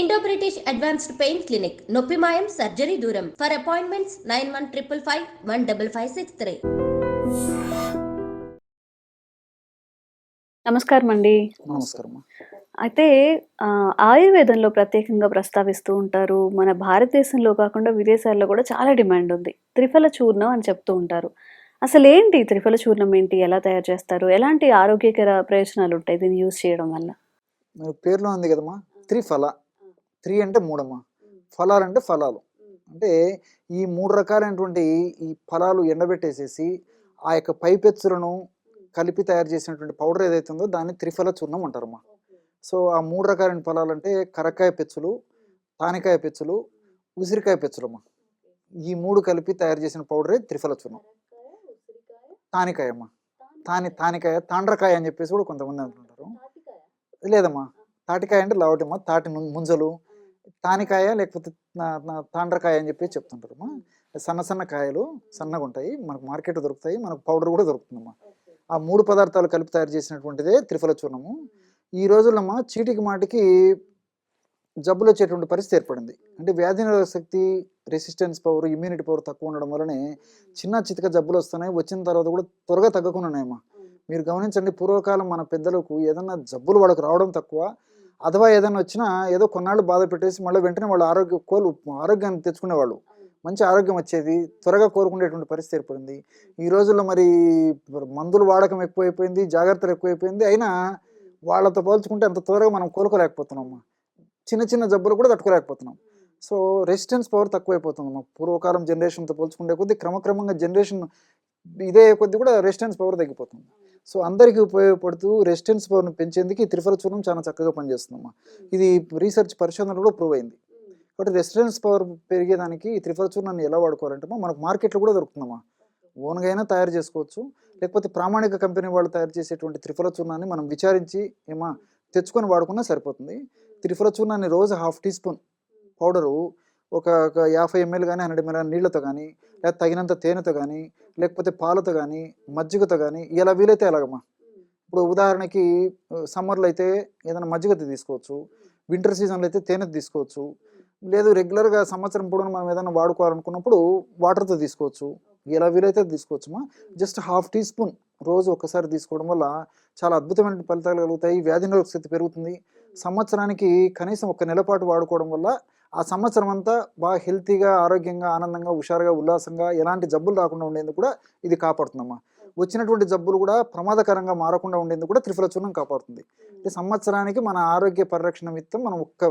Indo British advanced pain clinic నొప్పి మాయం surgery దూరం for appointments nine one triple five one double five six three నమస్కారం అండి. నమస్కారం అయితే ఆయుర్వేదంలో ప్రత్యేకంగా ప్రస్తావిస్తూ ఉంటారు. మన భారతదేశంలో కాకుండా విదేశాల్లో కూడా చాలా డిమాండ్ ఉంది. త్రిఫల చూర్ణం అని చెప్తూ ఉంటారు. అసలు ఏంటి త్రిఫల చూర్ణం ఏంటి? ఎలా తయారు చేస్తారు? ఎలాంటి ఆరోగ్యకర ప్రయోజనాలు ఉంటాయి దీన్ని యూజ్ చేయడం వల్ల? పేరులో ఉంది కదమ్మా. త్రిఫల. త్రి అంటే మూడమ్మా. ఫలాలు అంటే ఫలాలు. అంటే ఈ మూడు రకాలైనటువంటి ఈ ఫలాలు ఎండబెట్టేసేసి ఆ యొక్క పైపెచ్చులను కలిపి తయారు చేసినటువంటి పౌడర్ ఏదైతే ఉందో దాన్ని త్రిఫల చూర్ణం అంటారమ్మా. సో ఆ మూడు రకాలైన ఫలాలు అంటే కరక్కాయ పెచ్చులు తానికాయ పెచ్చులు ఉసిరికాయ పెచ్చులమ్మా. ఈ మూడు కలిపి తయారు చేసిన పౌడరే త్రిఫల చూర్ణం. తానికాయ. అమ్మా తాని తానికాయ తాండ్రకాయ అని చెప్పేసి కూడా కొంతమంది అంటుంటారు. లేదమ్మా. తాటికాయ అంటే లావటమ్మా తాటి ముంజలు తానికాయ లేకపోతే తాండ్రకాయ అని చెప్పి చెప్తుంటారమ్మా. సన్న సన్న కాయలు సన్నగా ఉంటాయి. మనకు మార్కెట్ దొరుకుతాయి. మనకు పౌడర్ కూడా దొరుకుతుందమ్మా. ఆ మూడు పదార్థాలు కలిపి తయారు చేసినటువంటిదే త్రిఫల చూర్ణము. ఈ రోజులమ్మా చీటికి మాటికి జబ్బులు వచ్చేటువంటి పరిస్థితి ఏర్పడింది. అంటే వ్యాధి నిరోధక శక్తి రెసిస్టెన్స్ పవర్ ఇమ్యూనిటీ పవర్ తక్కువ ఉండడం వల్లనే చిన్న చితక జబ్బులు వస్తున్నాయి. వచ్చిన తర్వాత కూడా త్వరగా తగ్గకుండా ఉన్నాయమ్మా. మీరు గమనించండి పూర్వకాలం మన పెద్దలకు ఏదన్నా జబ్బులు వాళ్ళకు రావడం తక్కువ. అథవా ఏదైనా వచ్చినా ఏదో కొన్నాళ్ళు బాధ పెట్టేసి మళ్ళీ వెంటనే వాళ్ళు ఆరోగ్య కోలు ఆరోగ్యాన్ని తెచ్చుకునేవాళ్ళు. మంచి ఆరోగ్యం వచ్చేది త్వరగా కోరుకునేటువంటి పరిస్థితి ఏర్పడింది. ఈ రోజుల్లో మరి మందులు వాడకం ఎక్కువైపోయింది జాగ్రత్తలు ఎక్కువైపోయింది. అయినా వాళ్ళతో పోల్చుకుంటే అంత త్వరగా మనం కోలుకోలేకపోతున్నాం. చిన్న చిన్న జబ్బులు కూడా తట్టుకోలేకపోతున్నాం. సో రెసిస్టెన్స్ పవర్ తక్కువైపోతుంది పూర్వకాలం జనరేషన్తో పోల్చుకుంటే కొద్దీ క్రమక్రమంగా జనరేషన్ ఇదే కొద్ది కూడా రెసిస్టెన్స్ పవర్ తగ్గిపోతుంది. సో అందరికీ ఉపయోగపడుతూ రెసిస్టెన్స్ పవర్ని పెంచేందుకు ఈ త్రిఫల చూర్ణం చాలా చక్కగా పనిచేస్తుందమ్మా. ఇది రీసెర్చ్ పరిశోధనలో కూడా ప్రూవ్ అయింది. కాబట్టి రెసిస్టెన్స్ పవర్ పెరిగేదానికి ఈ త్రిఫల చూర్ణాన్ని ఎలా వాడుకోవాలంటే మనకు మార్కెట్లో కూడా దొరుకుతుందమ్మా. ఓన్గా అయినా తయారు చేసుకోవచ్చు. లేకపోతే ప్రామాణిక కంపెనీ వాళ్ళు తయారు చేసేటువంటి త్రిఫల చూర్ణాన్ని మనం విచారించి ఏమా తెచ్చుకొని వాడుకున్నా సరిపోతుంది. త్రిఫల చూర్ణాన్ని రోజు హాఫ్ టీ స్పూన్ పౌడరు ఒక ఒక యాభై ఎంఎల్ కానీ హండ్రెడ్ ఎంఎల్ నీళ్ళతో కానీ లేకపోతే తగినంత తేనెతో కానీ లేకపోతే పాలతో కానీ మజ్జిగతో కానీ ఎలా వీలైతే ఎలాగమ్మా? ఇప్పుడు ఉదాహరణకి సమ్మర్లో అయితే ఏదైనా మజ్జిగతో తీసుకోవచ్చు వింటర్ సీజన్లో అయితే తేనెతో తీసుకోవచ్చు లేదు రెగ్యులర్గా సంవత్సరం పొడవును మనం ఏదైనా వాడుకోవాలనుకున్నప్పుడు వాటర్తో తీసుకోవచ్చు ఎలా వీలైతే తీసుకోవచ్చుమా? జస్ట్ హాఫ్ టీ స్పూన్ రోజు ఒక్కసారి తీసుకోవడం వల్ల చాలా అద్భుతమైన ఫలితాలు కలుగుతాయి వ్యాధి నిరోధక శక్తి పెరుగుతుంది. సంవత్సరానికి కనీసం ఒక నెల పాటు వాడుకోవడం వల్ల ఆ సంవత్సరం అంతా బాగా హెల్తీగా ఆరోగ్యంగా ఆనందంగా హుషారుగా ఉల్లాసంగా ఎలాంటి జబ్బులు రాకుండా ఉండేందుకు కూడా ఇది కాపాడుతుందమ్మా. వచ్చినటువంటి జబ్బులు కూడా ప్రమాదకరంగా మారకుండా ఉండేందుకు కూడా త్రిఫల చూర్ణం కాపాడుతుంది. అంటే సంవత్సరానికి మన ఆరోగ్య పరిరక్షణ నిమిత్తం మనం ఒక్క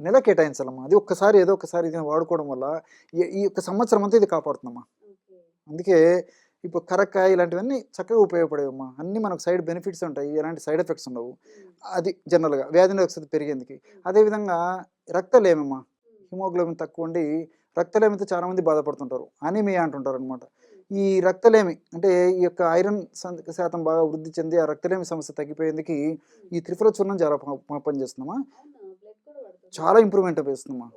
నెల కేటాయించాలమ్మా. అది ఒక్కసారి ఏదో ఒకసారి ఇది వాడుకోవడం వల్ల ఈ- ఈ యొక్క సంవత్సరం అంతా ఇది కాపాడుతుందమ్మా. అందుకే ఇప్పుడు కరక్కాయ ఇలాంటివన్నీ చక్కగా ఉపయోగపడేవమ్మా. అన్నీ మనకు సైడ్ బెనిఫిట్స్ ఉంటాయి ఎలాంటి సైడ్ ఎఫెక్ట్స్ ఉండవు. అది జనరల్గా వ్యాధి నిరోధక పెరిగేందుకు. అదేవిధంగా రక్తలేమమ్మా. హిమోగ్లోబిన్ తక్కువ ఉండి రక్తలేమితో చాలా మంది బాధపడుతుంటారు. అనీమియా అంటుంటారు అనమాట ఈ రక్తలేమి అంటే ఈ యొక్క ఐరన్ శాతం బాగా వృద్ధి చెంది ఆ రక్తలేమి సమస్య తగ్గిపోయేందుకు ఈ త్రిఫల చూర్ణం చాలా ప- ప- పనిచేస్తుందమ్మా చాలా ఇంప్రూవ్మెంట్ వేస్తుందమ్మా.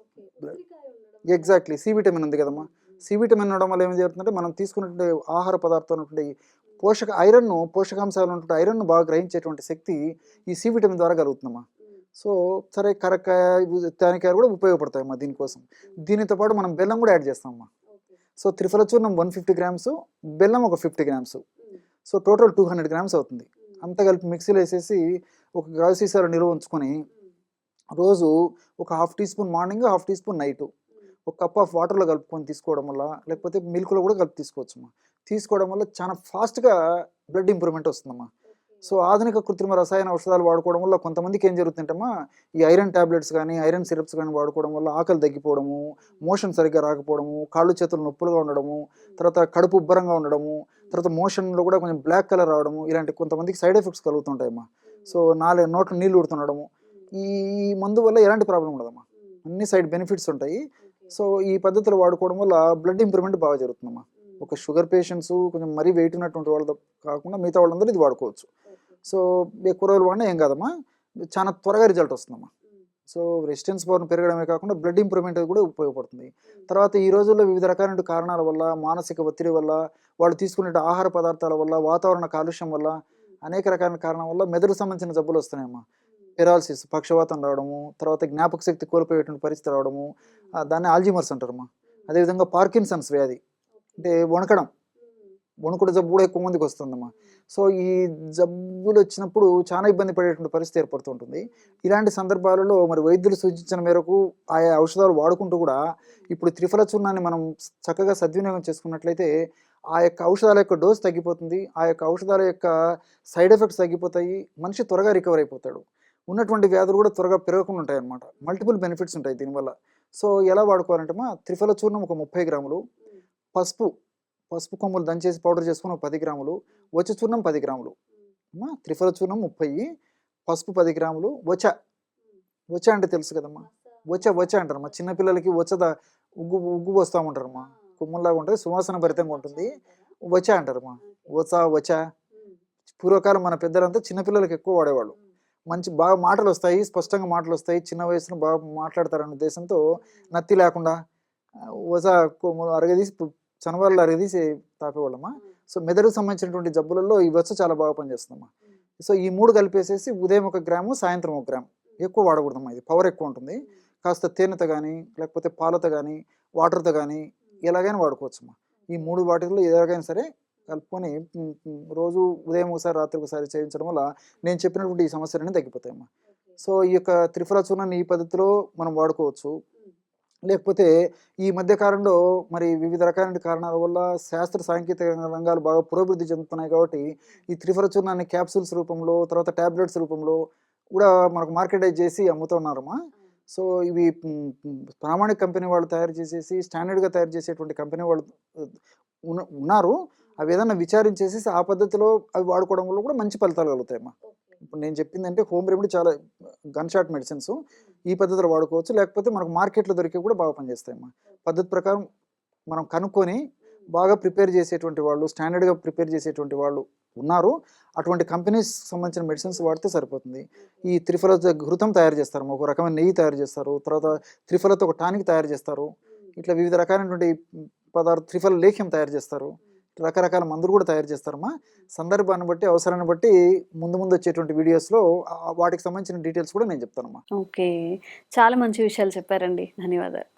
ఎగ్జాక్ట్లీ సి విటమిన్ ఉంది కదమ్మా. సి విటమిన్ ఉండడం వల్ల ఏం జరుగుతుందంటే మనం తీసుకున్నటువంటి ఆహార పదార్థాలు ఉన్నటువంటి పోషక ఐరన్ను పోషకాంశాలు ఉన్నటువంటి ఐరన్ను బాగా గ్రహించేటువంటి శక్తి ఈ సి విటమిన్ ద్వారా కలుగుతుందమ్మా. సో సరే కరక్కాయ తానికాయలు కూడా ఉపయోగపడతాయమ్మా దీనికోసం. దీనితో పాటు మనం బెల్లం కూడా యాడ్ చేస్తామమ్మా సో త్రిఫల చూర్ణం వన్ ఫిఫ్టీ గ్రామ్స్ బెల్లం ఒక fifty grams. So total two hundred grams అవుతుంది. అంతా కలిపి మిక్సీలో వేసేసి ఒక గాజు సీసాలో నిల్వ ఉంచుకొని రోజు ఒక half teaspoon morning half teaspoon night ఒక కప్ ఆఫ్ వాటర్లో కలుపుకొని తీసుకోవడం వల్ల లేకపోతే మిల్క్లో కూడా కలిపి తీసుకోవచ్చమ్మా. తీసుకోవడం వల్ల చాలా ఫాస్ట్గా బ్లడ్ ఇంప్రూవ్మెంట్ వస్తుందమ్మా. సో ఆధునిక కృత్రిమ రసాయన ఔషధాలు వాడుకోవడం వల్ల కొంతమందికి ఏం జరుగుతుంటమ్మా ఈ ఐరన్ టాబ్లెట్స్ కానీ ఐరన్ సిరప్స్ కానీ వాడుకోవడం వల్ల ఆకలి తగ్గిపోవడము మోషన్ సరిగ్గా రాకపోవడము కాళ్ళు చేతులు నొప్పులుగా ఉండడము తర్వాత కడుపు ఉబ్బరంగా ఉండడము తర్వాత మోషన్లో కూడా కొంచెం బ్లాక్ కలర్ రావడము ఇలాంటి కొంతమందికి సైడ్ ఎఫెక్ట్స్ కలుగుతుంటాయమ్మా. సో నాలుగు నోట్లు నీళ్ళు ఉడుతుండడము ఈ మందు వల్ల ఎలాంటి ప్రాబ్లం ఉండదమ్మా? అన్ని సైడ్ బెనిఫిట్స్ ఉంటాయి. సో ఈ పద్ధతులు వాడుకోవడం వల్ల బ్లడ్ ఇంప్రూవ్మెంట్ బాగా జరుగుతుందమ్మా. ఒక షుగర్ పేషెంట్స్ కొంచెం మరీ వెయిట్ ఉన్నటువంటి వాళ్ళతో కాకుండా మిగతా వాళ్ళందరూ ఇది వాడుకోవచ్చు. సో ఎక్కువ రోజులు వాడినా ఏం కాదమ్మా చాలా త్వరగా రిజల్ట్ వస్తుందమ్మా. సో రెసిస్టెన్స్ పవర్ పెరగడమే కాకుండా బ్లడ్ ఇంప్రూవ్మెంట్ కూడా ఉపయోగపడుతుంది. తర్వాత ఈ రోజుల్లో వివిధ రకాలైన కారణాల వల్ల మానసిక ఒత్తిడి వల్ల వాళ్ళు తీసుకునే ఆహార పదార్థాల వల్ల వాతావరణ కాలుష్యం వల్ల అనేక రకాల కారణం వల్ల మెదడు సంబంధించిన జబ్బులు వస్తున్నాయమ్మా. పెరాలసిస్ పక్షవాతం రావడము తర్వాత జ్ఞాపక శక్తి కోల్పోయేటువంటి పరిస్థితి రావడము దాన్ని ఆల్జిమర్స్ అంటారమ్మా. అదేవిధంగా పార్కిన్సన్స్ వ్యాధి. అంటే వణకడం. వణుకుడు జబ్బు కూడా ఎక్కువ మందికి వస్తుందమ్మా. సో ఈ జబ్బులు వచ్చినప్పుడు చాలా ఇబ్బంది పడేటువంటి పరిస్థితి ఏర్పడుతుంటుంది ఇలాంటి సందర్భాలలో మరి వైద్యులు సూచించిన మేరకు ఆయా ఔషధాలు వాడుకుంటూ కూడా ఇప్పుడు త్రిఫల చూర్ణాన్ని మనం చక్కగా సద్వినియోగం చేసుకున్నట్లయితే ఆ యొక్క ఔషధాల యొక్క డోస్ తగ్గిపోతుంది. ఆ యొక్క ఔషధాల యొక్క సైడ్ ఎఫెక్ట్స్ తగ్గిపోతాయి. మనిషి త్వరగా రికవర్ అయిపోతాడు. ఉన్నటువంటి వ్యాధులు కూడా త్వరగా పెరగకుండా ఉంటాయి అన్నమాట మల్టిపుల్ బెనిఫిట్స్ ఉంటాయి దీనివల్ల. సో ఎలా వాడుకోవాలంటే మా త్రిఫల చూర్ణం ఒక ముప్పై గ్రాములు పసుపు పసుపు కొమ్ములు దంచేసి పౌడర్ చేసుకుని ఒక పది గ్రాములు వచ్చ చూర్ణం పది గ్రాములు. త్రిఫల చూర్ణం ముప్పై పసుపు పది గ్రాములు వచ. వచ అంటే తెలుసు కదమ్మా. వచ వచ అంటారమ్మా. చిన్నపిల్లలకి వచ్చద ఉగ్గు ఉగ్గు వస్తూ ఉంటారమ్మా. కొమ్ముల్లాగా ఉంటుంది సువాసన భరితంగా ఉంటుంది. వచ అంటారమ్మా. వచ వచ. పూర్వకాలం మన పెద్దలంతా చిన్నపిల్లలకి ఎక్కువ వాడేవాళ్ళు. మంచి బాగా మాటలు వస్తాయి స్పష్టంగా మాటలు వస్తాయి. చిన్న వయసులో బాగా మాట్లాడతారనే ఉద్దేశంతో నత్తి లేకుండా ఆ, వస కొమ్ములు అరగదీసి చనవాళ్ళు అరగదీసి తాపేవాళ్ళమ్మా సో మెదడుకు సంబంధించినటువంటి జబ్బులలో ఈ వచ్చ చాలా బాగా పనిచేస్తుందమ్మా. సో ఈ మూడు కలిపేసేసి ఉదయం ఒక గ్రాము సాయంత్రం ఒక గ్రామ్. ఎక్కువ వాడకూడదమ్మా ఇది. పవర్ ఎక్కువ ఉంటుంది. కాస్త తేనెతో కానీ లేకపోతే పాలతో కానీ వాటర్తో కానీ ఎలాగైనా వాడుకోవచ్చమ్మా. ఈ మూడు వాటిల్లో ఎలాగైనా సరే కలుపుకొని రోజు ఉదయం ఒకసారి రాత్రి ఒకసారి చేయించడం వల్ల నేను చెప్పినటువంటి ఈ సమస్యలన్నీ తగ్గిపోతాయమ్మా. సో ఈ యొక్క త్రిఫల చూర్ణాన్ని ఈ పద్ధతిలో మనం వాడుకోవచ్చు. లేకపోతే ఈ మధ్య కాలంలో మరి వివిధ రకాలైన కారణాల వల్ల శాస్త్ర సాంకేతిక రంగాలు బాగా పురోభివృద్ధి చెందుతున్నాయి కాబట్టి ఈ త్రిఫల చూర్ణాన్ని క్యాప్సూల్స్ రూపంలో తర్వాత టాబ్లెట్స్ రూపంలో కూడా మనకు మార్కెటైజ్ చేసి అమ్ముతున్నారమ్మా సో ఇవి ప్రామాణిక కంపెనీ వాళ్ళు తయారు చేసేసి స్టాండర్డ్గా తయారు చేసేటువంటి కంపెనీ వాళ్ళు ఉన్న ఉన్నారు. అవి ఏదైనా విచారించేసి ఆ పద్ధతిలో అవి వాడుకోవడం వల్ల కూడా మంచి ఫలితాలు కలుగుతాయమ్మా. ఇప్పుడు నేను చెప్పింది అంటే హోమ్ రెమెడీ చాలా గన్ షాట్ మెడిసిన్స్. ఈ పద్ధతిలో వాడుకోవచ్చు. లేకపోతే మనకు మార్కెట్లో దొరికే కూడా బాగా పనిచేస్తాయమ్మా. పద్ధతి ప్రకారం మనం కనుక్కొని బాగా ప్రిపేర్ చేసేటువంటి వాళ్ళు స్టాండర్డ్గా ప్రిపేర్ చేసేటువంటి వాళ్ళు ఉన్నారు. అటువంటి కంపెనీస్ సంబంధించిన మెడిసిన్స్ వాడితే సరిపోతుంది. ఈ త్రిఫల ఘృతం తయారు చేస్తారు. ఒక రకమైన నెయ్యి తయారు చేస్తారు. తర్వాత త్రిఫలతో ఒక టానిక్ తయారు చేస్తారు. ఇట్లా వివిధ రకాలైనటువంటి పదార్థ త్రిఫల లేఖ్యం తయారు చేస్తారు. రకరకాల మందులు కూడా తయారు చేస్తారమ్మా. సందర్భాన్ని బట్టి అవసరాన్ని బట్టి ముందు ముందు వచ్చేటువంటి వీడియోస్లో వాటికి సంబంధించిన డీటెయిల్స్ కూడా నేను చెప్తానమ్మా. ఓకే. చాలా మంచి విషయాలు చెప్పారండి. ధన్యవాదాలు.